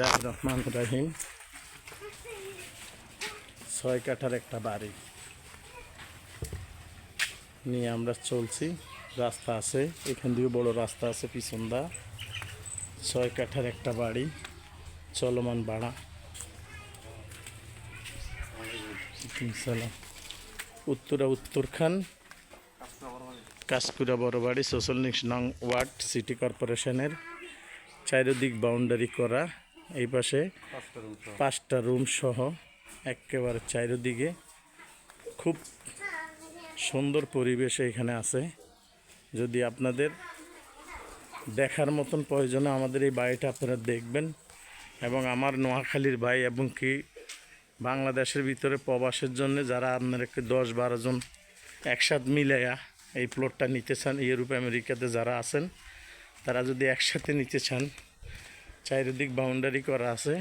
রহমান রাহিম। ছয় কাঠার একটা বাড়ি। নিয়ে আমরা চলছি। রাস্তা আছে। এখান থেকে বড় রাস্তা আছে পিছনদা ছয় কাঠার একটা বাড়ি। চলমান ভাড়া। উত্তরা উত্তরখান। কাশকুড়া বড়বাড়ি সোশ্যালিক নং ওয়ার্ড, সিটি কর্পোরেশনের। চারিদিক বাউন্ডারি করা। এই পাশে পাঁচটা রুম সহ। একেবারে চারিদিকে খুব সুন্দর পরিবেশ এখানে আছে। যদি আপনাদের দেখার মতন প্রয়োজনে আমাদের এই বাড়িটা আপনারা দেখবেন এবং আমার নোয়াখালীর ভাই এবং কি বাংলাদেশের ভিতরে প্রবাসের জন্য যারা আপনার একটু দশ বারো জন একসাথে মিলাইয়া এই প্লটটা নিতে চান ইউরোপ আমেরিকাতে যারা আছেন তারা যদি একসাথে নিতে চান চারিদিক বাউন্ডারি করা আছে।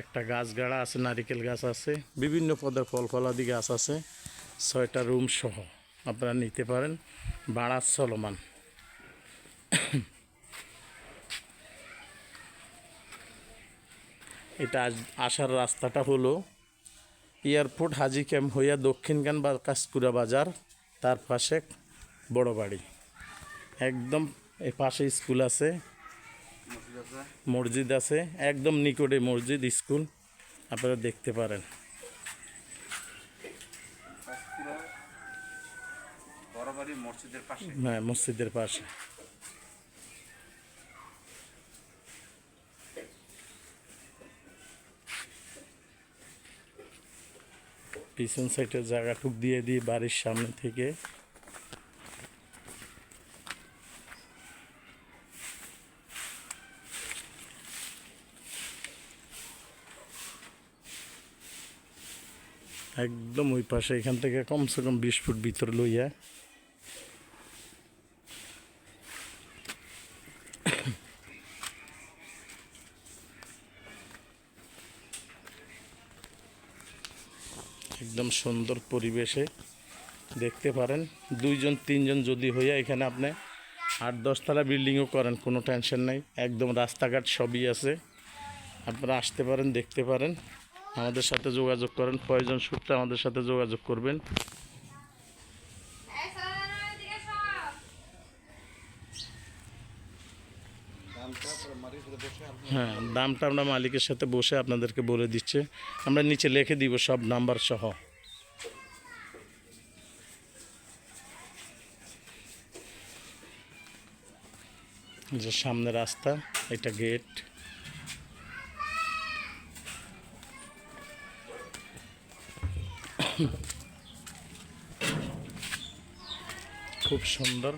একটা গাছ গাড়া আছে, নারিকেল গাছ আছে, বিভিন্ন পদের ফল ফলাদি গাছ আছে, ছয়টা রুম সহ। আপনারা নিতে পারেন, বাড়া চলমান। এটা আসার রাস্তাটা হলো এয়ারপোর্ট হাজি ক্যাম্প হইয়া দক্ষিণগান বা কাসকুরা বাজার, তার পাশে বড় বাড়ি। একদম এ পাশে স্কুল আছে মসজিদ আছে? একদম নিকটে মসজিদ স্কুল। আপনারা দেখতে পারেন। মসজিদের পাশে। হ্যাঁ মসজিদের পাশে। পিছন সাইডের জায়গাটুক দিয়ে দিই বাড়ির সামনে থেকে। একদম ওই পাশে, এখান থেকে কমসে কম বিশ ফুট ভিতর লইয়া। একদম সুন্দর পরিবেশে দেখতে পারেন। দুইজন, তিনজন যদি হইয়া এখানে আপনি আট দশতলা বিল্ডিংও করেন, কোনো টেনশন নাই। একদম রাস্তাঘাট সবই আছে। আপনারা আসতে পারেন, দেখতে পারেন। আমাদের সাথে যোগাযোগ করেন। প্রয়োজন সূত্রে আমাদের সাথে যোগাযোগ করবেন। হ্যাঁ দামটা আমরা মালিকের সাথে বসে আপনাদেরকে বলে দিচ্ছে। আমরা নিচে লিখে দিব সব নাম্বার সহ। যে সামনে রাস্তা এটা গেট। খুব সুন্দর।